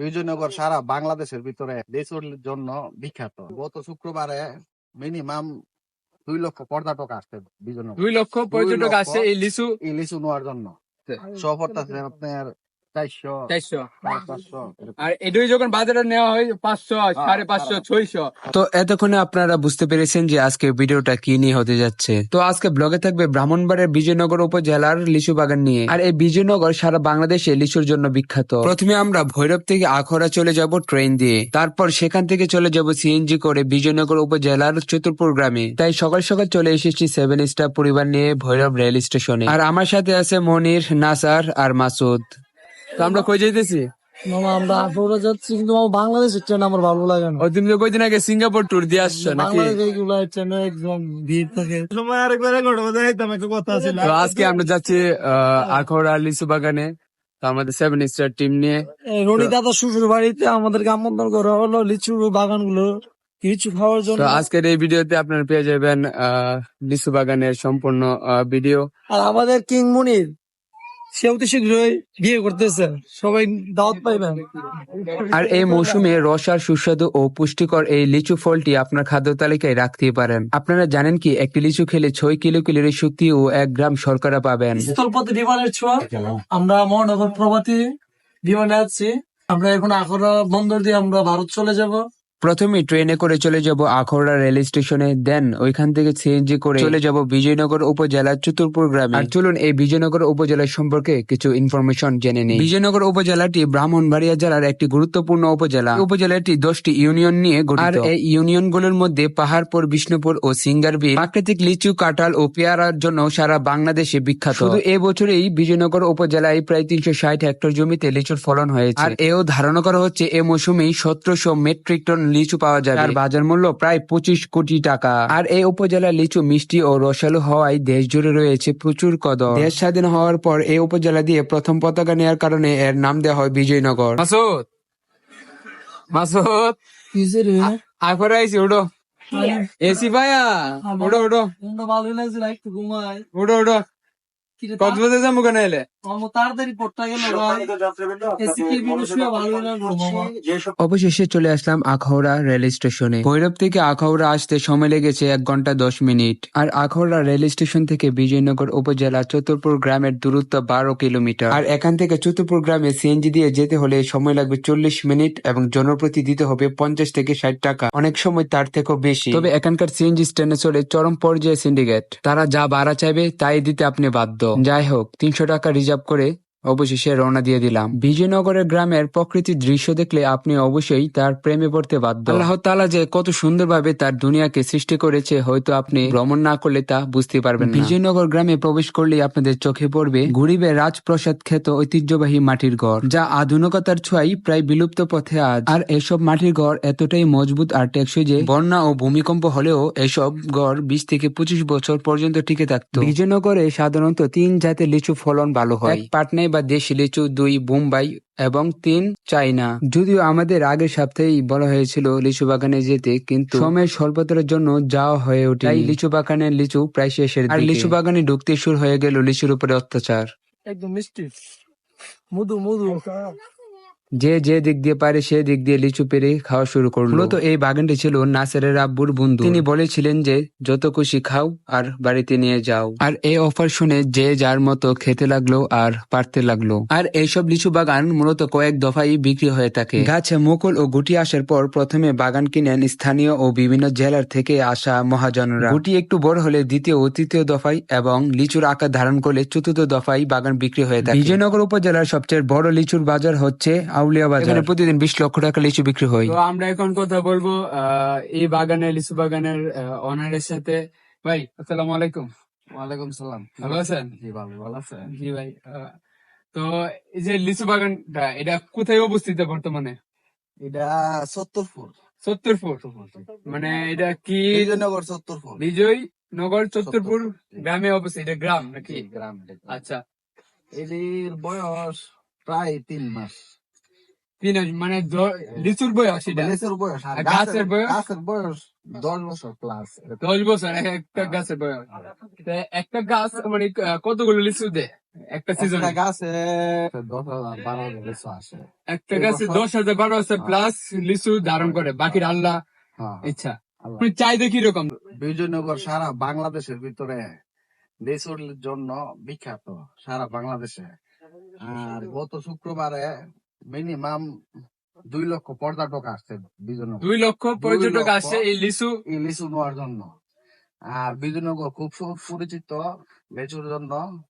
বিজয়নগর সারা বাংলাদেশের ভিতরে দেশের জন্য বিখ্যাত। গত শুক্রবারে মিনিমাম দুই লক্ষ পর্যটক আসছে বিজয়নগর। দুই লক্ষ পর্যটক আসছে এই লিচু এই লিচু নেওয়ার জন্য। সফর আপনার চারশো চারশো সাড়ে পাঁচশো। এরকম। আর এটাই যখন বাজারে নেওয়া হয় পাঁচশো সাড়ে পাঁচশো। ছয়শো। তো এতক্ষণে আপনারা বুঝতে পেরেছেন যে আজকে ভিডিওটা কি নিয়ে হতে যাচ্ছে। তো আজকে ব্লগে থাকবে ব্রাহ্মণবাড়িয়ার বিজয়নগর উপজেলার লিচু বাগান নিয়ে। আর এই বিজয়নগর সারা বাংলাদেশে লিচুর জন্য বিখ্যাত। প্রথমে আমরা ভৈরব থেকে আখড়া চলে যাব ট্রেন দিয়ে। তারপর সেখান থেকে চলে যাব সিএনজি করে বিজয়নগর উপজেলার চতুরপুর গ্রামে। তাই সকাল সকাল চলে এসেছি সেভেন স্টার পরিবার নিয়ে ভৈরব রেল স্টেশনে। আর আমার সাথে আছে মনির নাসার আর মাসুদ। তো আমরা কই যাইতেছি? মামা আমরা আফ্রিকা যাচ্ছি কিন্তু আমার বাংলাদেশের ট্রেন আমার ভালো লাগে না। ওই তুমি কয়দিন আগে সিঙ্গাপুর ট্যুর দিয়ে আসছো নাকি? বাংলাদেশ এইগুলো একদম ভিড় থাকে। সময় আরেকবার ঘটনা দেখাইতাম একটা কথা আছে তো আজকে আমরা যাচ্ছি আহ, আখড়া লিচু বাগানে তো আমাদের সেভেন স্টার টিম নিয়ে। রনি দাদা শ্বশুর বাড়িতে আমাদেরকে আমন্ত্রণ করা হলো লিচু বাগানগুলো লিচু খাওয়ার জন্য। আজকের এই ভিডিওতে আপনারা পেয়ে যাবেন আহ, লিচু বাগানের সম্পূর্ণ ভিডিও আর আমাদের কিং মুনির সেও তো শীঘ্রই বিয়ে করতেছে সবাই দাওয়াত পাইবেন। আর এই মৌসুমে রস আর সুস্বাদু ও পুষ্টিকর এই লিচু ফলটি আপনার খাদ্য তালিকায় রাখতেই পারেন। আপনারা জানেন কি একটি লিচু খেলে ছয় কিলো ক্যালোরি শক্তি ও এক গ্রাম শর্করা পাবেন। স্থলপথে বিমানের ছোঁয়া। আমরা মহানগর প্রভাতী বিমানে আছি। আমরা এখন আখড়া বন্দর দিয়ে আমরা ভারত চলে যাব। প্রথমে ট্রেনে করে চলে যাব আখড়া রেল স্টেশনে, দেন ওইখান থেকে সিএনজি করে চলে যাব বিজয়নগর উপজেলার চতুরপুর গ্রামে। আর চলুন এই বিজয়নগর উপজেলা সম্পর্কে কিছু ইনফরমেশন জেনে নিই। বিজয়নগর উপজেলাটি ব্রাহ্মণবাড়িয়া জেলার একটি গুরুত্বপূর্ণ উপজেলা। উপজেলাটি দশটি ইউনিয়ন নিয়ে আর এই ইউনিয়নগুলোর মধ্যে পাহাড়পুর, বিষ্ণুপুর ও সিঙ্গারবি প্রাকৃতিক লিচু, কাঁঠাল ও পেয়ারার জন্য সারা বাংলাদেশে বিখ্যাত। শুধু এ বছরেই বিজয়নগর উপজেলায় প্রায় তিনশো ষাট হেক্টর জমিতে লিচুর ফলন হয়েছে। আর এও ধারণা করা হচ্ছে এ মৌসুমেই সতেরোশো মেট্রিক টন লিচু পাওয়া যাবে। আর বাজার মূল্য প্রায় পঁচিশ কোটি টাকা। আর এই উপজেলার লিচু মিষ্টি ও রসালো হওয়ায় দেশ জুড়ে রয়েছে প্রচুর কদর। দেশ স্বাধীন হওয়ার পর এই উপজেলা দিয়ে প্রথম পতাকা নেওয়ার কারণে এর নাম দেওয়া হয় বিজয়নগর। মাসুদ! মাসুদ! আখড়া আইছি ওডো এসি ভাইয়া ওডো ওডো ভালোই লাগছিল একটু ঘুমাই। ওডো ওডো কক্সবাজার যাব কেন এলে? অবশেষে চলে আসলাম আখাউড়া রেল স্টেশনে। ভৈরব থেকে আখাউড়া আসতে সময় লেগেছে এক ঘণ্টা দশ মিনিট। আর আখাউড়া রেল স্টেশন থেকে বিজয়নগর উপজেলা চতুরপুর গ্রামের দূরত্ব বারো কিলোমিটার। আর এখান থেকে চতুরপুর গ্রামে সিএনজি দিয়ে যেতে হলে সময় লাগবে চল্লিশ মিনিট এবং জনপ্রতি দিতে হবে পঞ্চাশ থেকে ষাট টাকা। অনেক সময় তার থেকেও বেশি। তবে এখানকার সিএনজি স্ট্যান্ডে চলে চরম পর্যায়ে সিন্ডিকেট তারা যা ভাড়া চাইবে তাই দিতে আপনি বাধ্য। যাই হোক তিনশো টাকা রিজার্ভ করে অবশেষে রওনা দিয়ে দিলাম। বিজয়নগরের গ্রামের প্রকৃতির দৃশ্য দেখলে আপনি অবশ্যই তার প্রেমে পড়তে বাধ্য। আল্লাহ তালা যে কত সুন্দরভাবে তার দুনিয়াকে সৃষ্টি করেছে, হয়তো আপনি ভ্রমণ না করলে তা বুঝতে পারবেন বিজয়নগর গ্রামে প্রবেশ করলেই আপনাদের চোখে পড়বে গরিবের রাজপ্রসাদ খ্যাত ঐতিহ্যবাহী মাটির ঘর, যা আধুনিকতার ছোঁয়াই প্রায় বিলুপ্ত পথে আজ। আর এসব মাটির ঘর এতটাই মজবুত আর টেকসই যে বন্যা ও ভূমিকম্প হলেও এসব ঘর বিশ থেকে পঁচিশ বছর পর্যন্ত টিকে থাকতো। বিজয়নগরে সাধারণত তিন জাতের লিচু ফলন ভালো হয়। এক পাটনাই বা দেশি লিচু দুই বোম্বাই এবং তিন চাইনা যদিও আমাদের আগের সপ্তাহেই বলা হয়েছিল লিচু বাগানে যেতে কিন্তু সময়ের স্বল্পতার জন্য যাওয়া হয়ে ওঠে তাই লিচু বাগানের লিচু প্রায় শেষের আর লিচু বাগানে ঢুকতে শুরু হয়ে গেল লিচুর উপরে অত্যাচার। একদম মিষ্টি। মধু মধু। যে যে দিক দিয়ে পারে সে দিক দিয়ে লিচু পেরে খাওয়া শুরু করল। মূলত এই বাগানটি ছিল নাসেরের আব্বুর বন্ধু। তিনি বলেছিলেন যে যত খুশি খাও আর বাড়িতে নিয়ে যাও। আর এই অফার শুনে যে যার মতো খেতে লাগল আর পারতে লাগল। আর এইসব লিচু বাগান মূলত কয়েক দফাই বিক্রি হয়ে থাকে। গাছে মুকুল ও গুটি আসার পর প্রথমে বাগান কিনেন স্থানীয় ও বিভিন্ন জেলার থেকে আসা মহাজনরা। গুটি একটু বড় হলে দ্বিতীয় ও তৃতীয় দফায় এবং লিচুর আকার ধারণ করলে চতুর্থ দফায় বাগান বিক্রি হয়ে থাকে। বিজয়নগর উপজেলার সবচেয়ে বড় লিচুর বাজার হচ্ছে আউলিয়া বাজার। এখানে প্রতিদিন বিশ লক্ষ টাকা লিচু বিক্রি হয়। তো আমরা এখন কথা বলব আহ, এই বাগানের লিচু বাগানের অনারের সাথে। ভাই আসসালামু আলাইকুম। ওয়ালাইকুম সালাম। ভালো আছেন? জি ভালো ভালো আছেন। জি ভাই তো এই যে লিচু বাগানটা এটা কোথায় অবস্থিত বর্তমানে? এটা সত্তর ফুট সত্তর ফুট মানে এটা কি? বিজয়নগর সত্তর ফুট বিজয় নগর চত্বরপুর গ্রামে অবস্থিত এটা গ্রাম নাকি? গ্রাম আচ্ছা। এটির বয়স প্রায় তিন মাস। তিন মানে লিচুর বয়স এটা। লেচুর বয়স আর গাছের বয়স? গাছের বয়স দশ বছর প্লাস দশ বছর একটা গাছের বয়স। একটা গাছ মানে কতগুলো লিচু দেয় একটা সিজন একটা গাছে দশ হাজার বারো হাজার লিচু আসে। একটা এই গাছে দশ হাজার বারো হাজার প্লাস লিচু ধারণ করে বাকির আল্লাহ হ্যাঁ। ইচ্ছা। আল্লাহ। মানে চাহিদা কীরকম? বিজয়নগর সারা বাংলাদেশের ভিতরে লেচুর জন্য বিখ্যাত সারা বাংলাদেশে। আর গত শুক্রবারে মিনিমাম দুই লক্ষ পর্যটক আসছে বিজয়নগর দুই লক্ষ পর্যটক লক্ষ। আসে এই লিচু। এই লিচু নেওয়ার জন্য। আর বিজয়নগর খুব সু- পরিচিত লেচুর জন্য।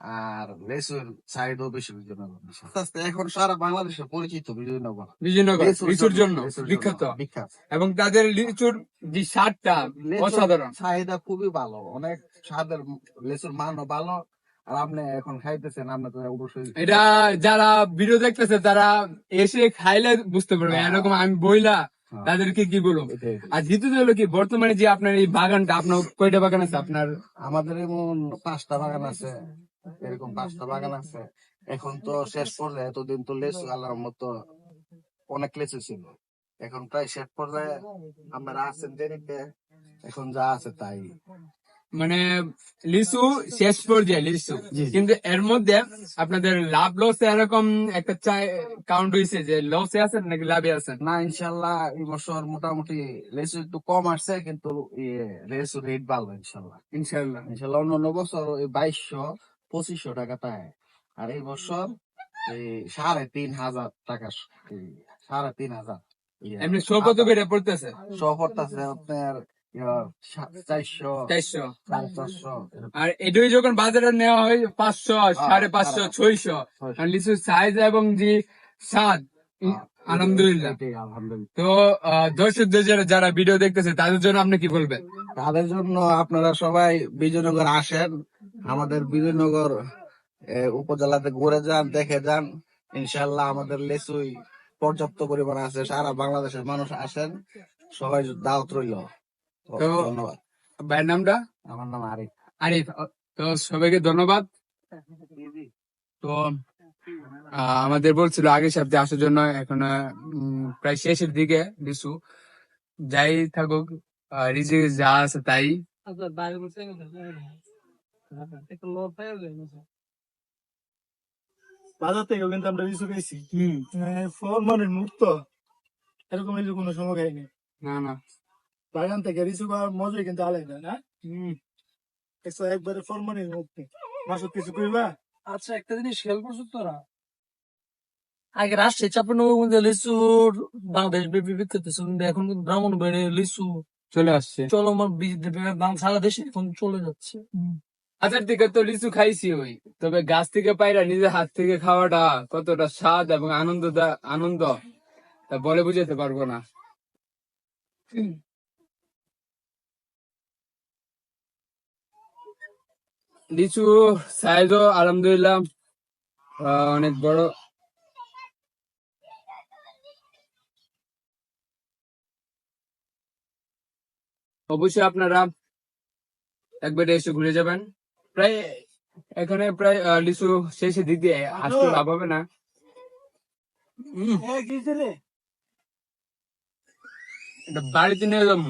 আর লেচুর চাহিদাও বেশি বিজয়নগর আস্তে এখন সারা বাংলাদেশে পরিচিত বিজয়নগর বিজয়নগর লিচুর জন্য বিখ্যাত। বিখ্যাত। এবং তাদের লিচুর যে স্বাদটা অসাধারণ। চাহিদা খুবই ভালো অনেক স্বাদের লেচুর মানও ভালো। আর আপনি এখন খাইতেছেন আপনি তো অবশ্যই এটা যারা ভিডিও দেখতেছে তারা এসে খাইলে বুঝতে পারবে হ্যাঁ। এরকম আমি বইলা হ্যাঁ। তাদেরকে কি বলব? আর দ্বিতীয় হলো কি বর্তমানে যে আপনার এই বাগানটা আপনার কয়টা বাগান আছে? আপনার আমাদের এমন পাঁচটা বাগান আছে এরকম পাঁচটা বাগান আছে। এখন তো শেষ পর্যায়ে এতদিন তো লেচু আল্লাহর মতো অনেক লেচু ছিল। এখন প্রায় শেষ পর্যায়ে আমরা আছেন দেরিতে এখন যা আছে তাই। মানে লিচু শেষ পর্যায়ে লিচু কিন্তু এর মধ্যে আপনাদের লাভ লস এরকম একটা কাউন্ট হয়েছে যে লসে আছেন নাকি লাভে আছেন? না ইনশাল্লাহ এই বছর মোটামুটি লেচু একটু কম আসছে কিন্তু ইয়ে রেট ভালো ইনশাল্লাহ। ইনশাল্লাহ। ইনশাল্লাহ অন্য বছর ওই বাইশশো পঁচিশশো টাকা তাই। আর এই বছর এই সাড়ে তিন হাজার টাকা সাড়ে তিন হাজার। এমনি সব কত করে পড়তেছে? শহর আছে আপনার আর এটাই যখন বাজারে নেওয়া হয় পাঁচশো সাড়ে পাঁচশো হ্যাঁ। ছয়শো। আর লিচুর সাইজ এবং যে স্বাদ হ্যাঁ, আলহামদুলিল্লাহ। তো দর্শকদের যারা যারা ভিডিও দেখতেছে তাদের জন্য আপনি কি বলবেন? তাদের জন্য আপনারা সবাই বিজয়নগর আসেন। আমাদের বিজয়নগর উপজেলাতে ঘুরে যান দেখে যান। ইনশাল্লাহ আমাদের লেচুই পর্যাপ্ত পরিমাণ আছে। সারা বাংলাদেশের মানুষ আসেন। সবাই দাওয়াত রইল। তো- ধন্যবাদ। ভাইয়ের নামটা? আমার নাম আরিফ। আরিফ তো সবাইকে ধন্যবাদ। তো আমাদের বলছিল আগের সপ্তাহে আসার জন্য এখন প্রায় শেষের দিকে লিচু যাই থাকুক রিজিক যা আছে তাই। বাজার থেকে কিন্তু আমরা লিচু খাইছি ফল মানে মুক্ত। এরকম কোনো সময় খাইনি না না। বাগান থেকে লিচু খাওয়ার মজাই কিন্তু আলাদা না একশো একবারে মানে মুক্তি মাসুদ কিছু কইবা আচ্ছা একটা জিনিস খেয়াল করছ তোরা আগে রাজশাহী চাপানগঞ্জে লিচুর বাংলাদেশ ব্যাপী বিখ্যাত ছিল কিন্তু এখন কিন্তু ব্রাহ্মণবাড়ি লিচু চলে আসছে চলমান সারা দেশে এখন চলে যাচ্ছে হাজার থেকে তো লিচু খাইছি ওই তবে গাছ থেকে পাইরা নিজের হাত থেকে খাওয়াটা কতটা স্বাদ এবং আনন্দ আনন্দ তা বলে বুঝাতে পারব না লিচু সাইজও আলহামদুলিল্লাহ অনেক বড়। অবশ্যই আপনারা একবার এসে ঘুরে যাবেন। প্রায় এখানে প্রায় লিচু শেষের দিক দিয়ে আসতে লাভ হবে না। এটা বাড়িতে নিয়ে যাব।